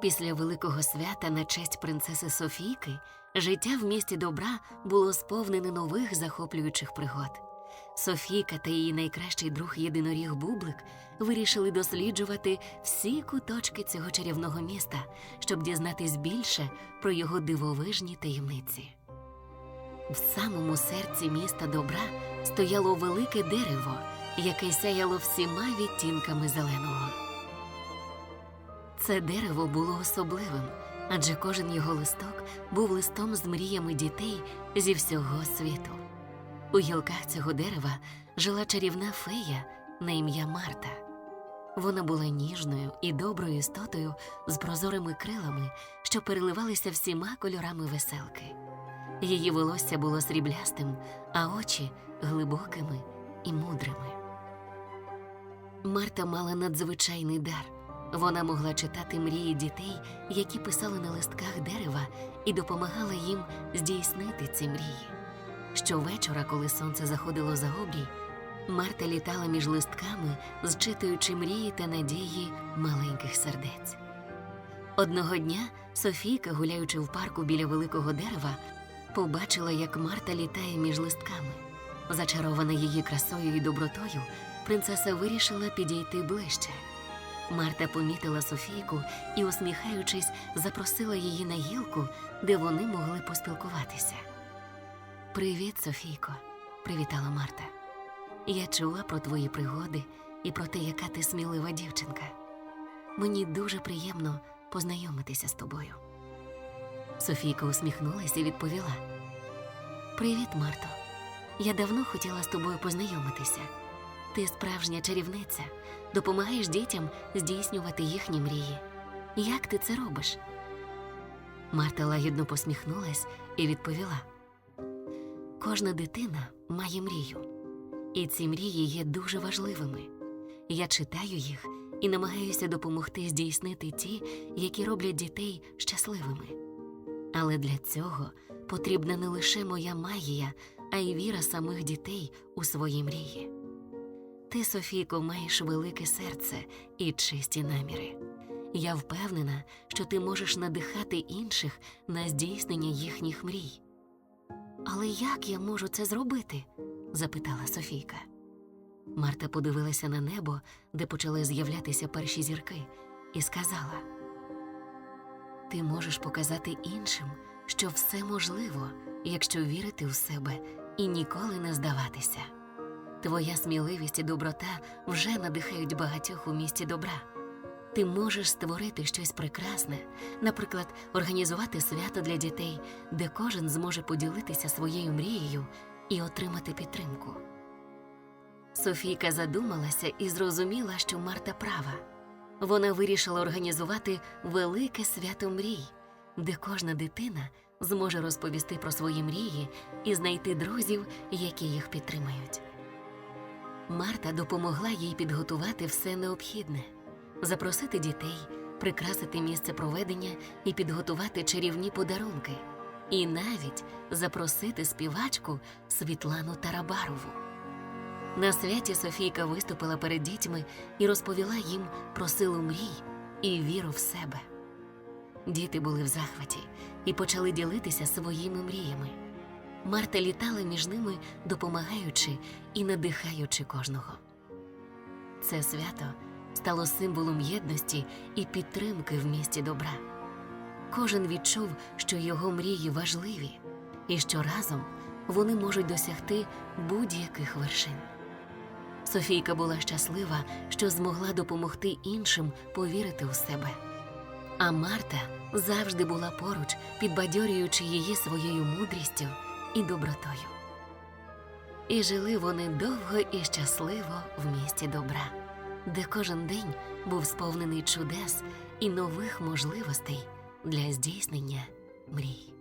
Після великого свята на честь принцеси Софійки життя в місті добра було сповнене нових захоплюючих пригод. Софійка та її найкращий друг єдиноріг Бублик вирішили досліджувати всі куточки цього чарівного міста, щоб дізнатись більше про його дивовижні таємниці. В самому серці міста добра стояло велике дерево, яке сяяло всіма відтінками зеленого. Це дерево було особливим, адже кожен його листок був листом з мріями дітей зі всього світу. У гілках цього дерева жила чарівна фея на ім'я Марта. Вона була ніжною і доброю істотою з прозорими крилами, що переливалися всіма кольорами веселки. Її волосся було сріблястим, а очі глибокими і мудрими. Марта мала надзвичайний дар. Вона могла читати мрії дітей, які писали на листках дерева, і допомагала їм здійснити ці мрії. Щовечора, коли сонце заходило за обрій, Марта літала між листками, зчитуючи мрії та надії маленьких сердець. Одного дня Софійка, гуляючи в парку біля великого дерева, побачила, як Марта літає між листками. Зачарована її красою і добротою, принцеса вирішила підійти ближче. Марта помітила Софійку і, усміхаючись, запросила її на гілку, де вони могли поспілкуватися. Привіт, Софійко, привітала Марта. Я чула про твої пригоди і про те, яка ти смілива дівчинка. Мені дуже приємно познайомитися з тобою. Софійка усміхнулась і відповіла: Привіт, Марто. Я давно хотіла з тобою познайомитися. Ти справжня чарівниця, допомагаєш дітям здійснювати їхні мрії. Як ти це робиш? Марта лагідно посміхнулась і відповіла: Кожна дитина має мрію, і ці мрії є дуже важливими. Я читаю їх і намагаюся допомогти здійснити ті, які роблять дітей щасливими. Але для цього потрібна не лише моя магія, а й віра самих дітей у свої мрії. Ти, Софійко, маєш велике серце і чисті наміри. Я впевнена, що ти можеш надихати інших на здійснення їхніх мрій. Але як я можу це зробити? запитала Софійка. Марта подивилася на небо, де почали з'являтися перші зірки, і сказала: Ти можеш показати іншим, що все можливо, якщо вірити в себе і ніколи не здаватися. Твоя сміливість і доброта вже надихають багатьох у місті добра. Ти можеш створити щось прекрасне, наприклад, організувати свято для дітей, де кожен зможе поділитися своєю мрією і отримати підтримку. Софійка задумалася і зрозуміла, що Марта права. Вона вирішила організувати велике свято мрій, де кожна дитина зможе розповісти про свої мрії і знайти друзів, які їх підтримають. Марта допомогла їй підготувати все необхідне запросити дітей, прикрасити місце проведення і підготувати чарівні подарунки, і навіть запросити співачку Світлану Тарабарову. На святі Софійка виступила перед дітьми і розповіла їм про силу мрій і віру в себе. Діти були в захваті і почали ділитися своїми мріями. Марта літала між ними, допомагаючи і надихаючи кожного. Це свято стало символом єдності і підтримки в місті добра. Кожен відчув, що його мрії важливі, і що разом вони можуть досягти будь-яких вершин. Софійка була щаслива, що змогла допомогти іншим повірити у себе. А Марта завжди була поруч, підбадьорюючи її своєю мудрістю і добротою. І жили вони довго і щасливо в місті добра, де кожен день був сповнений чудес і нових можливостей для здійснення мрій.